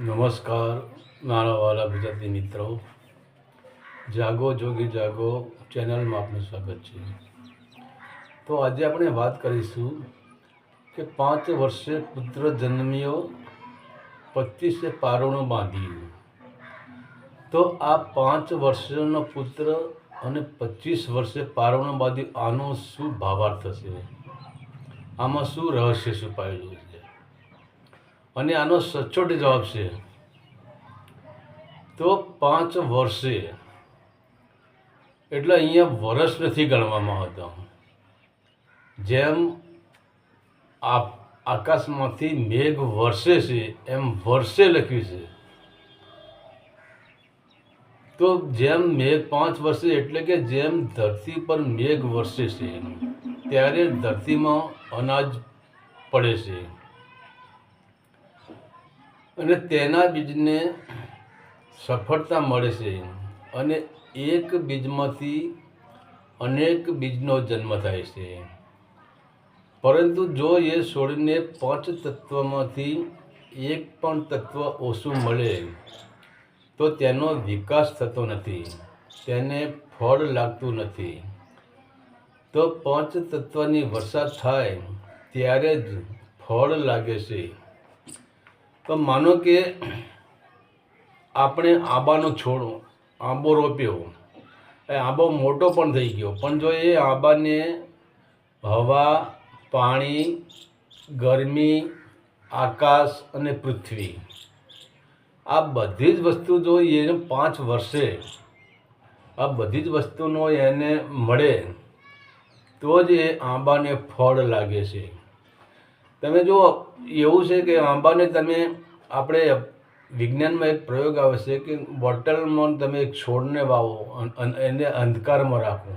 નમસ્કાર, મારા વાલા ગુજરાતી મિત્રો. જાગો, જોગી જાગો, ચેનલમાં આપનું સ્વાગત છે. તો આજે આપણે વાત કરીશું કે પાંચ વર્ષે પુત્ર જન્મ્યો, પચીસે પારણું બાંધ્યું. તો આ પાંચ વર્ષનો પુત્ર અને પચીસ વર્ષે પારણું બાંધ્યું, આનો શું ભાવાર્થ થશે આમાં શું રહસ્ય છુપાયેલું છે? અને આનો સચોટ જવાબ છે. તો પાંચ વર્ષે, એટલે અહીંયા વર્ષ નથી ગણવામાં આવતા. જેમ આ આકાશમાંથી મેઘ વર્ષે છે, એમ વર્ષે લખ્યું છે. તો જેમ મેઘ પાંચ વર્ષે, એટલે કે જેમ ધરતી પર મેઘ વર્ષે છે, ત્યારે ધરતીમાં અનાજ પડે છે. અને તેના બીજને સફળતા મળે છે. અને એક બીજમાંથી અનેક બીજનો જન્મ થાય છે. પરંતુ જો એ છોડને પાંચ તત્વમાંથી એક પણ તત્વ ઓછું મળે, તો તેનો વિકાસ થતો નથી. તેને ફળ લાગતું નથી. તો પાંચ તત્વની વરસાદ થાય, ત્યારે જ ફળ લાગે છે. તો માનો કે આપણે આંબાનો છોડ, આંબો રોપ્યો. એ આંબો મોટો પણ થઈ ગયો. પણ જો એ આંબાને હવા, પાણી, ગરમી, આકાશ અને પૃથ્વી, આ બધી જ વસ્તુ જો એને પાંચ વર્ષે, આ બધી જ વસ્તુનો એને મળે, તો જ એ આંબાને ફળ લાગે છે. તમે જો એવું છે કે આંબાને તમે આપણે વિજ્ઞાનમાં એક પ્રયોગ આવે છે કે બોટલમાં તમે એક છોડને વાવો એને અંધકારમાં રાખો.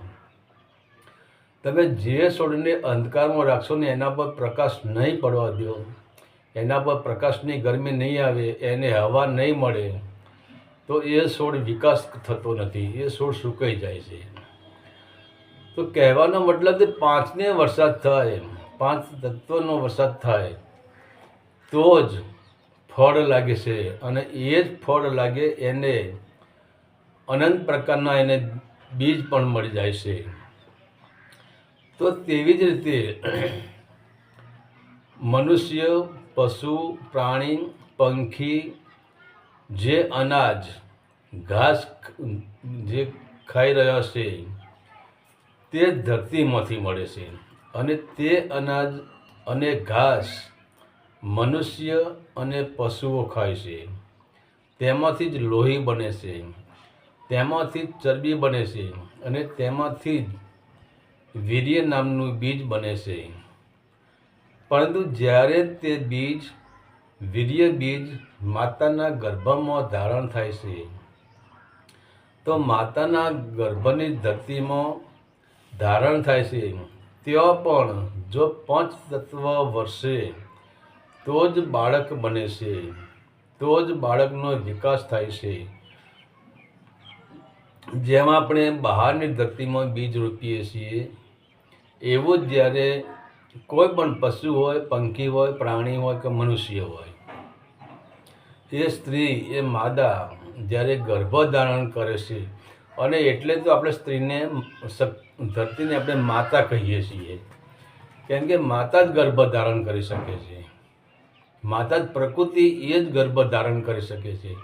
તમે જે છોડને અંધકારમાં રાખશો ને એના પર પ્રકાશ નહીં પડવા દો, એના પર પ્રકાશની ગરમી નહીં આવે, એને હવા નહીં મળે, તો એ છોડ વિકાસ થતો નથી, એ છોડ સુકાઈ જાય છે. તો કહેવાનો મતલબ પાંચને વરસાદ થાય, પાંચ તત્વનો વરસાદ થાય તો જ ફળ લાગે છે અને એ જ ફળ લાગે એને અનંત પ્રકારના એને બીજ પણ મળી જાય છે. તો તેવી જ રીતે મનુષ્ય, પશુ, પ્રાણી, પંખી જે અનાજ, ઘાસ જે ખાઈ રહ્યા છે, તે ધરતીમાંથી મળે છે અને તે અનાજ અને ઘાસ મનુષ્ય અને પશુઓ ખાય છે. તેમાંથી જ લોહી બને છે. તેમાંથી જ ચરબી બને છે અને તેમાંથી જ વીર્ય નામનું બીજ બને છે. પરંતુ જ્યારે તે બીજ, વીર્ય બીજ માતાના ગર્ભમાં ધારણ થાય છે, તો માતાના ગર્ભની ધરતીમાં ધારણ થાય છે. ત્યાં પણ જો પંચ તત્વ વર્ષે તો જ બાળક બને છે, તો જ બાળકનો વિકાસ થાય છે. જેમ આપણે બહારની ધરતીમાં બીજ રોપીએ છીએ, એવું જ જ્યારે કોઈ પણ પશુ હોય, પંખી હોય, પ્રાણી હોય કે મનુષ્ય હોય, એ સ્ત્રી, એ માદા જ્યારે ગર્ભધારણ કરે છે અને એટલે તો આપણે સ્ત્રીને ધરતીને આપણે માતા કહીએ છીએ. કેમ કે માતા જ ગર્ભ ધારણ કરી શકે છે. માતા પ્રકૃતિ એ જ ગર્ભ ધારણ કરી શકે છે.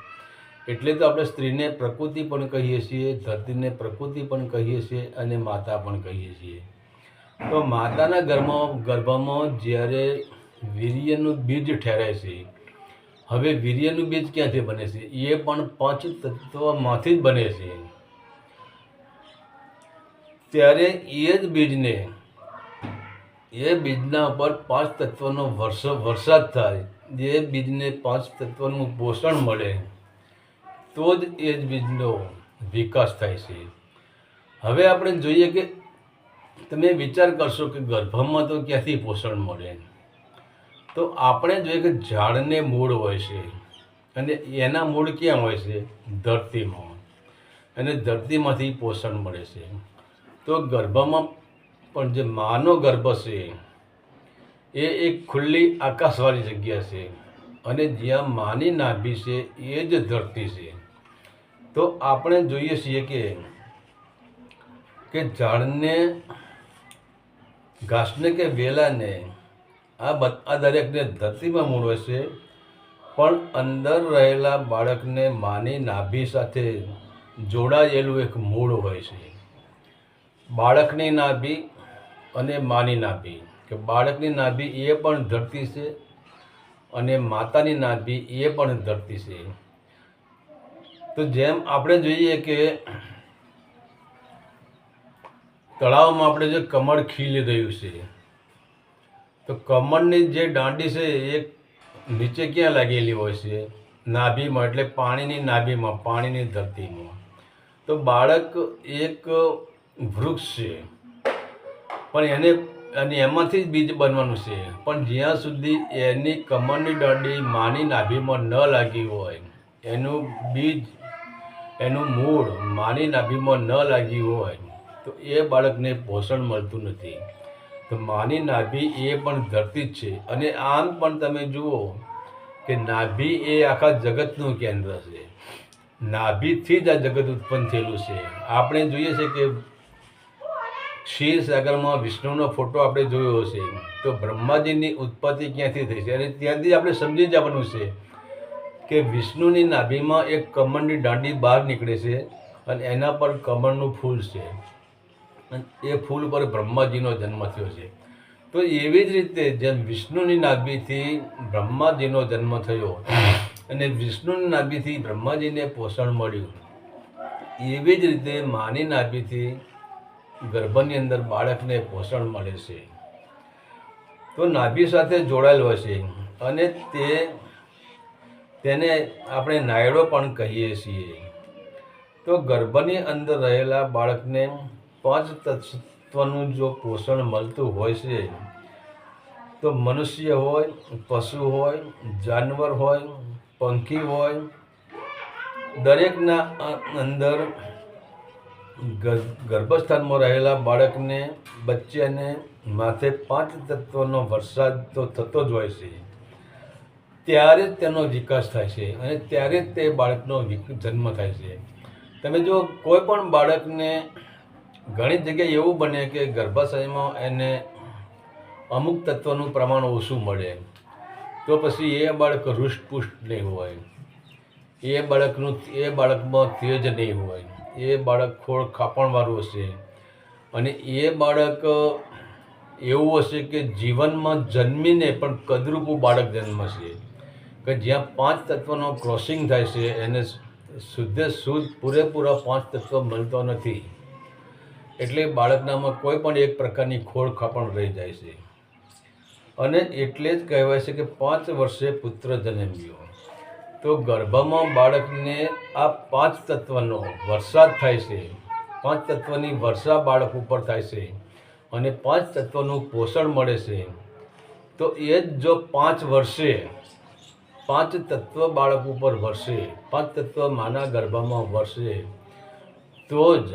એટલે તો આપણે સ્ત્રીને પ્રકૃતિ પણ કહીએ છીએ, ધરતીને પ્રકૃતિ પણ કહીએ છીએ અને માતા પણ કહીએ છીએ. તો માતાના ગર્ભમાં ગર્ભમાં જ્યારે વીર્યનું બીજ ઠેરાય છે, હવે વીર્યનું બીજ ક્યાંથી બને છે? એ પણ પાંચ તત્વમાંથી જ બને છે. ત્યારે એ જ બીજને એ બીજના ઉપર પાંચ તત્વનો વર્ષ, વરસાદ થાય જે બીજને પાંચ તત્વનું પોષણ મળે, તો જ એ જ બીજનો વિકાસ થાય છે. હવે આપણે જોઈએ કે તમે વિચાર કરશો કે ગર્ભમાં તો ક્યાંથી પોષણ મળે? તો આપણે જોઈએ કે ઝાડને મૂળ હોય છે અને એના મૂળ ક્યાં હોય છે? ધરતીમાં. અને ધરતીમાંથી પોષણ મળે છે. તો ગર્ભમાં પણ જે માનો ગર્ભ છે, એ એક ખુલ્લી આકાશવાળી જગ્યા છે અને જ્યાં માની નાભી છે, એ જ ધરતી છે. તો આપણે જોઈએ છીએ કે કે ઝાડને, ઘાસને કે વેલાને આ બધા દરેકને ધરતીમાં મૂળ હોય છે, પણ અંદર રહેલા બાળકને માની નાભી સાથે જોડાયેલું એક મૂળ હોય છે. બાળકની નાભી અને માની નાભી કે બાળકની નાભી એ પણ ધરતી છે અને માતાની નાભી એ પણ ધરતી છે. તો જેમ આપણે જોઈએ કે તળાવમાં આપણે જે કમળ ખીલી રહ્યું છે, તો કમળની જે દાંડી છે એ નીચે ક્યાં લાગેલી હોય છે? નાભીમાં, એટલે પાણીની નાભીમાં, પાણીની ધરતીમાં. તો બાળક એક વૃક્ષ છે. પણ એને અને એમાંથી જ બીજ બનવાનું છે. પણ જ્યાં સુધી એની કમરની દાંડી માની નાભીમાં ન લાગી હોય, એનું બીજ, એનું મૂળ માની નાભીમાં ન લાગ્યું હોય, તો એ બાળકને પોષણ મળતું નથી. તો માની નાભી એ પણ ધરતી જ છે. અને આમ પણ તમે જુઓ કે નાભી એ આખા જગતનું કેન્દ્ર છે. નાભીથી જ આ જગત ઉત્પન્ન થયેલું છે. આપણે જોઈએ છે કે ક્ષીરસાગરમાં વિષ્ણુનો ફોટો આપણે જોયો હશે, તો બ્રહ્માજીની ઉત્પત્તિ ક્યાંથી થઈ છે? અને ત્યાંથી આપણે સમજી જવાનું છે કે વિષ્ણુની નાભીમાં એક કમળની દાંડી બહાર નીકળે છે અને એના પર કમળનું ફૂલ છે. અને એ ફૂલ પર બ્રહ્માજીનો જન્મ થયો છે. તો એવી જ રીતે જેમ વિષ્ણુની નાભીથી બ્રહ્માજીનો જન્મ થયો અને વિષ્ણુની નાભીથી બ્રહ્માજીને પોષણ મળ્યું, એવી જ રીતે માની નાભીથી ગર્ભની અંદર બાળકને પોષણ મળે છે. તો નાભી સાથે જોડાયેલ હોય છે અને તે તેને આપણે નાયડો પણ કહીએ છીએ. તો ગર્ભની અંદર રહેલા બાળકને પાંચ તત્વનું જો પોષણ મળતું હોય છે, તો મનુષ્ય હોય, પશુ હોય, જાનવર હોય, પંખી હોય, દરેકના અંદર ગર્ભસ્થાનમાં રહેલા બાળકને, બચ્ચાને માથે પાંચ તત્વનો વરસાદ તો થતો જ હોય છે. ત્યારે જ તેનો વિકાસ થાય છે અને ત્યારે જ તે બાળકનો જન્મ થાય છે. તમે જો કોઈ પણ બાળકને ઘણી જગ્યાએ એવું બને કે ગર્ભાશયમાં એને અમુક તત્વનું પ્રમાણ ઓછું મળે, તો પછી એ બાળક હૃષ્ટપુષ્ટ નહીં હોય. એ બાળકનું, એ બાળકમાં તેજ નહીં હોય. એ બાળક ખોળ ખાપણવાળું હશે. અને એ બાળક એવું હશે કે જીવનમાં જન્મીને પણ કદરૂપું બાળક જન્મશે. કે જ્યાં પાંચ તત્વનો ક્રોસિંગ થાય છે, એને શુદ્ધે શુદ્ધ પૂરેપૂરા પાંચ તત્વ મળતો નથી. એટલે બાળકનામાં કોઈ પણ એક પ્રકારની ખોળ ખાપણ રહી જાય છે. અને એટલે જ કહેવાય છે કે પાંચ વર્ષે પુત્ર જન્મ્યો. તો ગર્ભમાં બાળકને આ પાંચ તત્વનો વરસાદ થાય છે. પાંચ તત્વની વર્ષા બાળક ઉપર થાય છે અને પાંચ તત્વનું પોષણ મળે છે. તો એ જ જો પાંચ વર્ષે, પાંચ તત્વ બાળક ઉપર વરસે પાંચ તત્વ માના ગર્ભમાં વરસે તો જ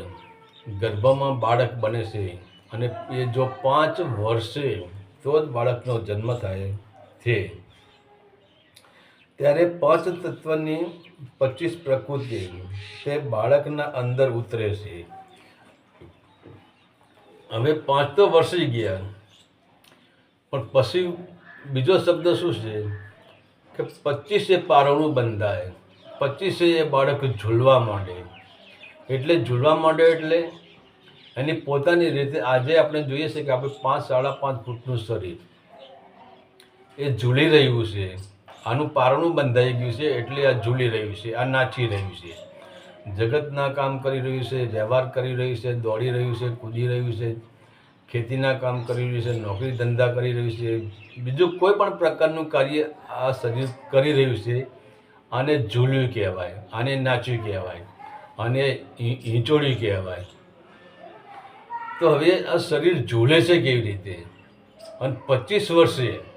ગર્ભમાં બાળક બને છે અને એ જો પાંચ વર્ષે, તો જ બાળકનો જન્મ થાય છે. ત્યારે પાંચ તત્વની પચીસ પ્રકૃતિ તે બાળકના અંદર ઉતરે છે. હવે પાંચ તો વર્ષી ગયા. પણ પછી બીજો શબ્દ શું છે? કે પચીસે પારણું બંધાય. પચીસે એ બાળક ઝૂલવા માંડે. એટલે ઝૂલવા માંડે એટલે એની પોતાની રીતે આજે આપણે જોઈએ છે કે આપણે પાંચ સાડા પાંચ ફૂટનું શરીર. એ ઝૂલી રહ્યું છે. આનું પારણું બંધાઈ ગયું છે, એટલે આ ઝૂલી રહ્યું છે, આ નાચી રહ્યું છે. જગતના કામ કરી રહ્યું છે, વ્યવહાર કરી રહ્યું છે, દોડી રહ્યું છે, કૂદી રહ્યું છે, ખેતીના કામ કરી રહ્યું છે, નોકરી ધંધા કરી રહ્યું છે, બીજું કોઈ પણ પ્રકારનું કાર્ય આ શરીર કરી રહ્યું છે, આને ઝૂલ્યું કહેવાય, આને નાચ્યું કહેવાય હિ- હિંચોળ્યું કહેવાય. તો હવે આ શરીર ઝૂલે છે કેવી રીતે? અને પચીસ વર્ષે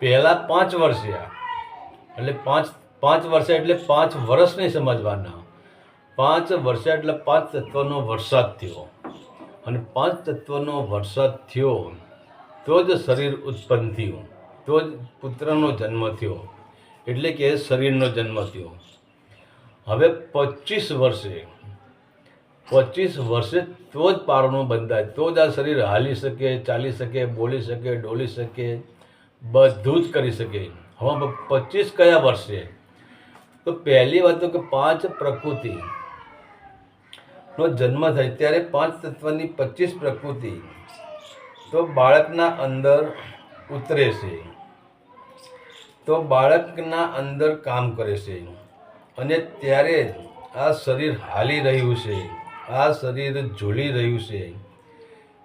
પહેલાં પાંચ વર્ષે એટલે પાંચ પાંચ વર્ષે એટલે પાંચ વર્ષ નહીં સમજવાના. પાંચ વર્ષે એટલે પાંચ તત્વનો વરસાદ થયો. અને પાંચ તત્વનો વરસાદ થયો તો જ શરીર ઉત્પન્ન થયું. તો જ પુત્રનો જન્મ થયો. એટલે કે શરીરનો જન્મ થયો. હવે પચીસ વર્ષે પચીસ વર્ષે તો જ પારણું બંધાય. તો જ આ શરીર હાલી શકે, ચાલી શકે, બોલી શકે, ડોલી શકે. બધું જ કરી શકે. હવે પચીસ કયા વર્ષે? તો પહેલી વાત તો કે પાંચ પ્રકૃતિ. નો જન્મ થાય ત્યારે પાંચ તત્વની પચીસ પ્રકૃતિ. તો બાળકના અંદર ઉતરે છે. તો બાળકના અંદર કામ કરે છે. અને ત્યારે આ શરીર હાલી રહ્યું છે. આ શરીર ઝૂલી રહ્યું છે.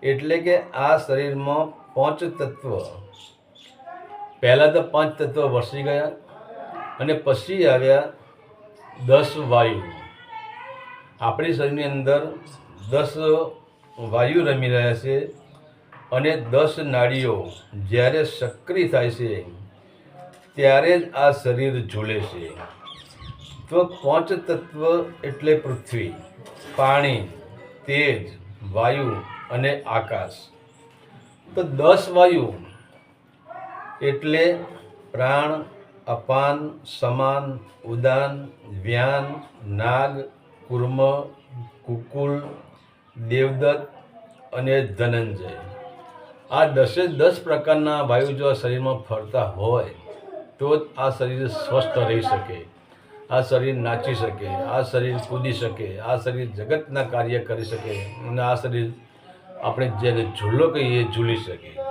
એટલે કે આ શરીરમાં પાંચ તત્વ પહેલાં તો પાંચ તત્વ વસી ગયા અને પછી આવ્યા દસ વાયુ. આપણી શરીરની અંદર દસ વાયુ રમી રહ્યા છે અને દસ નાડીઓ જ્યારે સક્રિય થાય છે, ત્યારે જ આ શરીર ઝૂલે છે. તો પાંચ તત્વ એટલે પૃથ્વી, પાણી, તેજ, વાયુ અને આકાશ. તો દસ વાયુ એટલે પ્રાણ, અપાન, સમાન, ઉદાન, વ્યાન, નાગ, કુર્મ, કુકુલ, દેવદત્ત અને ધનંજય. આ દસે દસ પ્રકારના વાયુ જો આ શરીરમાં ફરતા હોય, તો જ આ શરીર સ્વસ્થ રહી શકે, આ શરીર નાચી શકે, આ શરીર કૂદી શકે, આ શરીર જગતના કાર્ય કરી શકે અને આ શરીર આપણે જેને ઝૂલો કહીએ ઝૂલી શકે.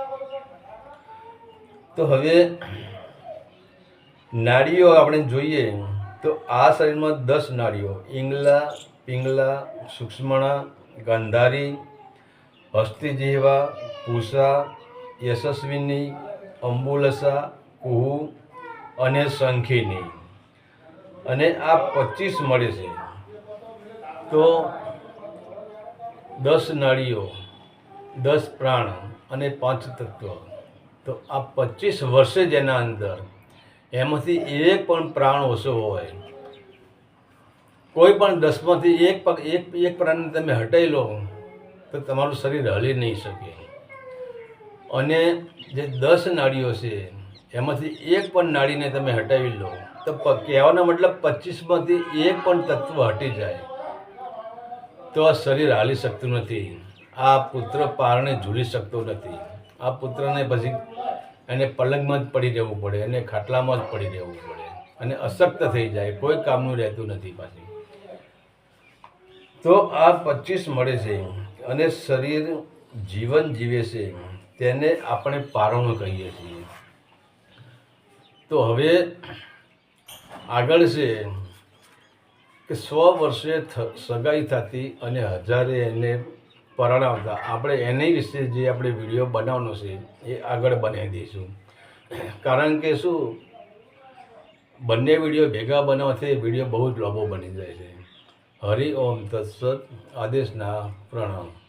તો હવે નાડીઓ આપણે જોઈએ તો આ શરીરમાં દસ નાડીઓ ઇંગલા પિંગલા, સૂક્ષ્મણા, ગંધારી, હસ્તિજીવા પૂષા યશસ્વીની, અંબુલસા, કુહુ અને શંખીની. અને આ પચીસ મળે છે. તો દસ નાડીઓ દસ પ્રાણ અને પાંચ તત્વ. તો આ પચીસ વર્ષે જ એના અંદર એમાંથી એક પણ પ્રાણ ઓછો હોય. કોઈ પણ દસમાંથી એક પગ, એક એક પ્રાણને તમે હટાવી લો, તો તમારું શરીર હલી નહીં શકે. અને જે દસ નાડીઓ છે, એમાંથી એક પણ નાડીને તમે હટાવી લો, તો કહેવાનો મતલબ પચીસમાંથી એક પણ તત્વ હટી જાય. તો આ શરીર હાલી શકતું નથી. આ પુત્ર પારણે ઝૂલી શકતો નથી. આ પુત્રને પછી એને પલંગમાં જ પડી રહેવું પડે, એને ખાટલામાં જ પડી રહેવું પડે અને અશક્ત થઈ જાય, કોઈ કામનું રહેતું નથી પાછી. તો આ પચીસ મળે છે અને શરીર જીવન જીવે છે તેને આપણે પારણું કહીએ છીએ. તો હવે આગળ છે કે સો વર્ષે સગાઈ થતી અને હજારે એને પરણાવતા. આપણે એની વિશે જે આપણે વીડિયો બનાવવાનો છે, એ આગળ બનાવી દઈશું. કારણ કે શું, બંને વીડિયો ભેગા બનાવવાથી વીડિયો બહુ જ લાંબો બની જાય છે. હરિ ઓમ તત્સત, આદેશના પ્રણામ.